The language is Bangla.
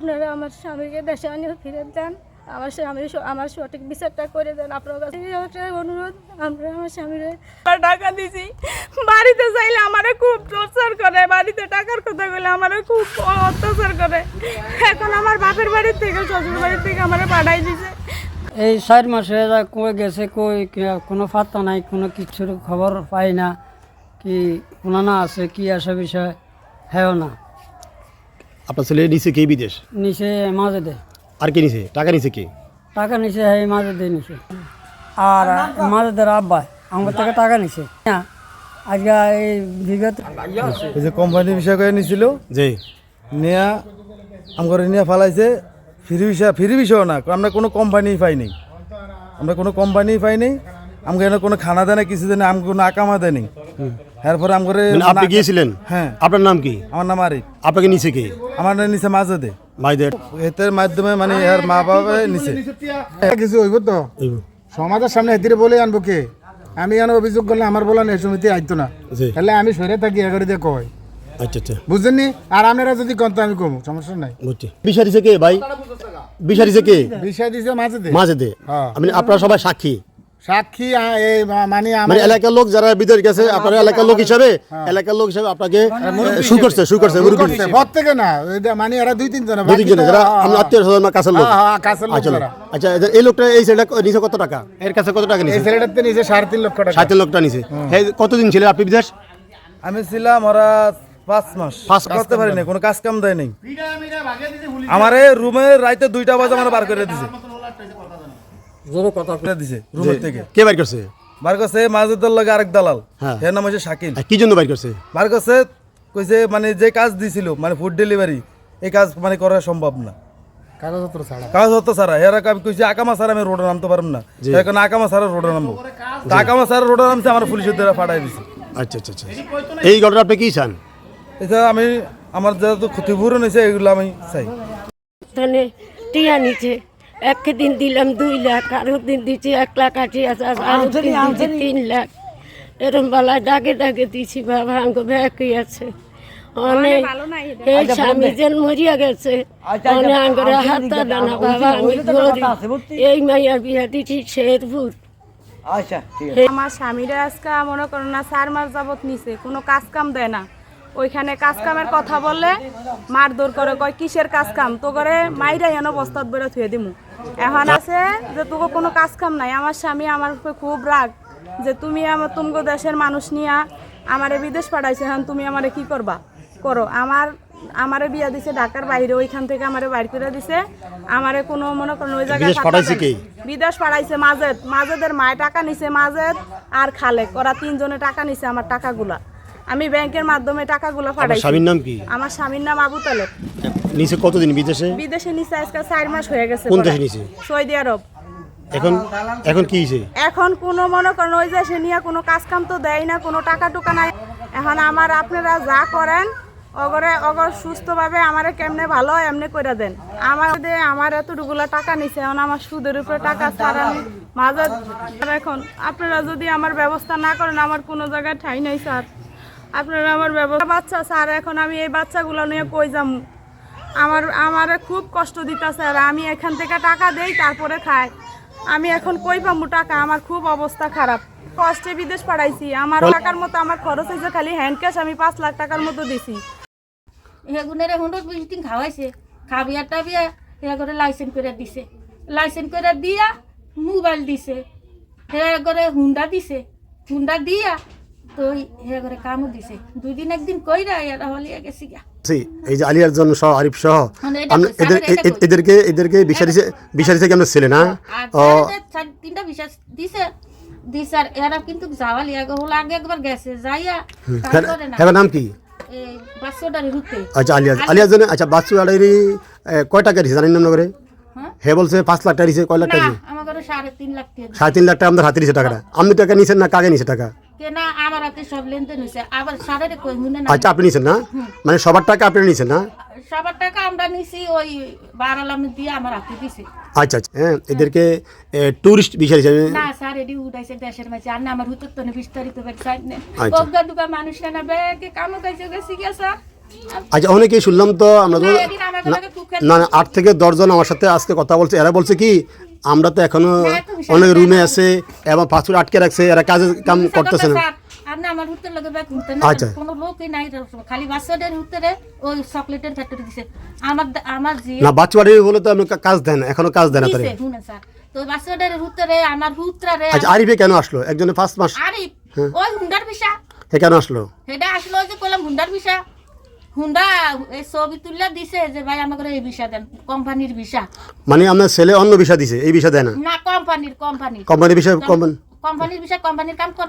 আপনারা আমার স্বামীকে দেশে আনিয়ে ফিরে দেন আমার স্বামীর স- আমার সঠিক বিচারটা করে দেন। আপনার কাছে অনুরোধ আমরা আমার স্বামীরে টাকা দিছি। বাড়িতে চাইলে আমারে খুব টর্চার করে বাড়িতে টাকার কথা বলে আমারে খুব অত্যাচার করে। এখন আমার বাপের বাড়ির থেকে শ্বশুর বাড়ির থেকে আমারে পাঠাই দিছে। এই চার মাসে হয়ে যায় কই গেছে কই কি- কোনো পাত্তা নাই কোনো কিছুর খবর পাই না কি কোনো না আছে কি আসা বিষয় হ্যাঁ না। আপনার ছেলে নিছে কে বিদেশ? নিচে মাঝে দে আর কে নিছে? টাকা নিছে কে? টাকা নিচে হ্যাঁ মাঝে দিয়ে নিছে। আর মাঝে দের আব্বা আমার থেকে টাকা নিছে। না আজকে এই বিগত ওই যে কোম্পানি বিষয় করে নিছিল যে নেয়া আমার নিয়ে ফালাইছে ফ্রি বিষয় ফ্রি বিষয় না আমরা কোনো কোম্পানি পাই নাই আমরা কোনো কোম্পানি পাই নাই আমাকে এনে কোনো খানা দেয় না কিছু দেয় না আমাকে কোনো আকামা দেয় নাই। এরপরে আমগরে মানে আপনি গিয়েছিলেন? হ্যাঁ। আপনার নাম কি? আমার নাম আরিফ। আপনাকে নিছে কে? আমার নাম নিচে মাঝে দে ভাইদের এতের মাধ্যমে মানে এর মা বাবা নিচে কিছু হইব তো? সমাজের সামনে এতিরে বলে আনব কে? আমি এখানে অভিযোগ করলে আমার বলা নেই সমিতি আইতো না। তাহলে আমি সরে থাকি এগারি দিয়ে কয়। আচ্ছা আচ্ছা। বুঝছেন নি আর আপনারা যদি কন তো আমি কমু সমস্যা নাই। বুঝছি। বিষারিছে কে ভাই? বিষারিছে কে? বিষয় দিছে মাঝে দে মাঝে দে হ্যাঁ। আপনারা সবাই সাক্ষী। সাক্ষী এই মানে আমার মানে এলাকার লোক যারা বিদেশ গেছে আপনার এলাকার লোক হিসাবে এলাকার লোক হিসাবে আপনাকে শুরু করছে শুরু করছে প্রত্যেকে না মানে এরা দুই তিন জন দুই তিনজনে যারা আমরা আত্মীয় স্বজন বা কাছের লোক। হ্যাঁ, হ্যাঁ, আচ্ছা আচ্ছা এই লোকটা এই ছেলেটা নিচে কত টাকা? এর কাছে কত টাকা এই নিছে? ছেলেটার তো নিচে সাড়ে তিন লক্ষ টাকা। সাথে লোকটা নিছে। এই কতদিন ছিলেন আপনি বিদেশ? আমি ছিলাম ওরা পাঁচ মাস। পাঁচ করতে পারি নাই কোনো কাজ কাম দেয় নাই আমার রুমে রাইতে দুইটা বাজে আমার বার করে দিছে। করে দিছে রুমের থেকে। কে বাইর করছে? বার করছে মাজুদ্দার লগে আরেক দালাল। হ্যাঁ। এর নাম হচ্ছে শাকিল। কি জন্য বাইর করছে? বার করছে কইছে মানে যে কাজ দিছিল মানে ফুড ডেলিভারি এই কাজ মানে করা সম্ভব না। কাগজপত্র ছাড়া। কাজ হতো এর আমি কইছি আকামা সারা আমি রোডে নামতে পারব না। এখন আকামা সারা রোডে নামবো। আকামা সারা রোডে নামছে আমার পুলিশের দ্বারা ফাটাই দিছে। আচ্ছা আচ্ছা আচ্ছা। এই ঘটনা আপনি কি চান? এটা আমি আমার যেহেতু ক্ষতিপূরণ হয়েছে এগুলো আমি চাই। টিয়া নিচে। একদিন দিলাম দুই লাখ আরও দিন দিচ্ছি এক লাখ আশি হাজার আরও দিন দিচ্ছি তিন লাখ। এরম বেলায় ডাকে ডাকে দিছি বাবা আঙ্গ ব্যাকই আছে। অনেক এই স্বামী যেন মরিয়া গেছে। অনেক আঙ্গরে হাত দানা বাবা আমি গরিব। এই মাইয়া বিয়া দিচ্ছি শেরপুর আমার স্বামীরা আজকে মনে করো না চার মাস যাবত নিছে কোনো কাজ কাম দেয় না। ওইখানে কাজ কামের কথা বললে মারধর করে কয় কিসের কাজ কাম? তো করে মাইরা হেন বস্তাত বেরো থুয়ে দিমু। এখন আছে যে তোকে কোনো কাজ কাম নাই। আমার স্বামী আমার উপরে খুব রাগ যে তুমি আমার তুমগো দেশের মানুষ নিয়া আমারে বিদেশ পাঠাইছে এখন তুমি আমারে কি করবা? করো আমার আমারে বিয়া দিছে ঢাকার বাইরে ওইখান থেকে আমারে বাইর করে দিছে। আমারে কোনো মনে করেন ওই জায়গায়? বিদেশ পাঠাইছে মাজেদ মাজেদের মায় টাকা নিছে মাজেদ আর খালেক। ওরা তিনজনে টাকা নিছে আমার টাকাগুলা। আমি ব্যাংকের মাধ্যমে টাকাগুলো পাঠাইছি। স্বামীর নাম কি? আমার স্বামীর নাম আবু তালেব। নিচে কতদিন বিদেশে? বিদেশে নিছে আজকে চার মাস হয়ে গেছে কোন দেশে নিছে? Saudi Arab. এখন এখন কি হয়েছে এখন কোনো মনে করেন ওই দেশে নিয়ে কোনো কাজ কাম তো দেয় না কোনো টাকা টুকা নাই। এখন আমার আপনারা যা করেন অগরে অগর সুস্থভাবে আমারে কেমনে ভালো এমনি করে দেন। আমার আমার এতটুকুলা টাকা নিছে এখন আমার সুদের উপরে টাকা ছাড়া মাঝে এখন আপনারা যদি আমার ব্যবস্থা না করেন আমার কোনো জায়গায় ঠাই নাই স্যার। আপনারা আমার ব্যবস্থা বাচ্চা স্যার এখন আমি এই বাচ্চাগুলো নিয়ে কই যাব আমার আমার খুব কষ্ট দিতেছে স্যার আমি এখান থেকে টাকা দেই তারপরে খাই। আমি এখন কই পাবো টাকা? আমার খুব অবস্থা খারাপ। কষ্টে বিদেশ পাঠাইছি আমার টাকার মতো আমার খরচ হয়েছে খালি হ্যান্ড ক্যাশ আমি পাঁচ লাখ টাকার মতো দিছি। হেগুনের হুন্ডর বিশ দিন খাওয়াইছে। খাবিয়া টাবিয়া হে করে লাইসেন্স করে দিছে। লাইসেন্স করে দিয়া মোবাইল দিছে। হে করে হুন্ডা দিছে। হুন্ডা দিয়া তো হে করে কামও দিছে। দুই দিন একদিন কইরা এরা হলিয়া গেছি গা এই যে আলিয়ার জন্য সহ আরিফ সহ মানে এদের। এদেরকে এদেরকে ছেলে না? ও স্যারেদের তিনটা বিশ্বাস দিছে দিছে এরা কিন্তু যাওয়া লিয়া হলো আগে একবার গেছে যাইয়া কাজ করে না। হ্যাঁ নাম কি? আচ্ছা জন্য আচ্ছা আড়াইরি কয় টাকা দিছে জানেন নাম হ্যাঁ? হে বলছে পাঁচ লাখ টাকা দিছে কয় লাখ টাকা দিছে? সাড়ে তিন লাখ টাকা সাড়ে তিন লাখ টাকা আমাদের হাতে দিছে টাকাটা। আপনি টাকা নিছেন না কাকে নিছে টাকা? কেনা আমার হাতে সব লেনদেন হয়েছে। আবার সারের কই হুনে না আচ্ছা আপনি নিছেন না? মানে সবার টাকা আপনি নিছেন না? সবার টাকা আমরা নিছি ওই বারালাম দিয়ে আমার হাতে দিছে। আচ্ছা আচ্ছা হ্যাঁ এদেরকে টুরিস্ট বিষয় হিসেবে না স্যার এডি উঠাইছে দেশের মাঝে। আর না আমার হুতর তো বিস্তারিত নেই। আচ্ছা। দুকা মানুষ না ব্যাগে গেছি গিয়া স্যার। আচ্ছা অনেকেই শুনলাম তো আমরা না আট থেকে দশজন আমার সাথে আজকে কথা বলছে। এরা বলছে কি আমরা তো এখনও অনেক রুমে আছে এবং পাসপোর্ট আটকে রাখছে এরা কাজে কাম করতেছে না। আপনি আমার হুতে লগে ব্যাগ ঘুরতে না। আচ্ছা। কোনো লোকই নাই খালি বাচ্চাদের হুতে ওই চকলেটের ফ্যাক্টরি দিছে। আমার আমার জি না বাচ্চা বাড়ি তো আপনি কাজ দেন না, এখনও কাজ দেন না তারা দিছে স্যার। তো বাচ্চাদের আমার আচ্ছা আরিফে কেন আসলো? একজনে ফার্স্ট মাস আরে ওই হুন্ডার হে কেন আসলো? হেডা আসলো যে কইলাম হুন্ডার বিষা হুন্ডা এই ছবি তুললে দিছে যে ভাই আমাকে এই ভিসা দেন কোম্পানির ভিসা। মানে আমার ছেলে অন্য ভিসা দিছে এই বিষয় দেয় না? না কোম্পানির কোম্পানির। কোম্পানি বিষয় কোম্পানি কোম্পানির বিষয় কোম্পানির কাম করে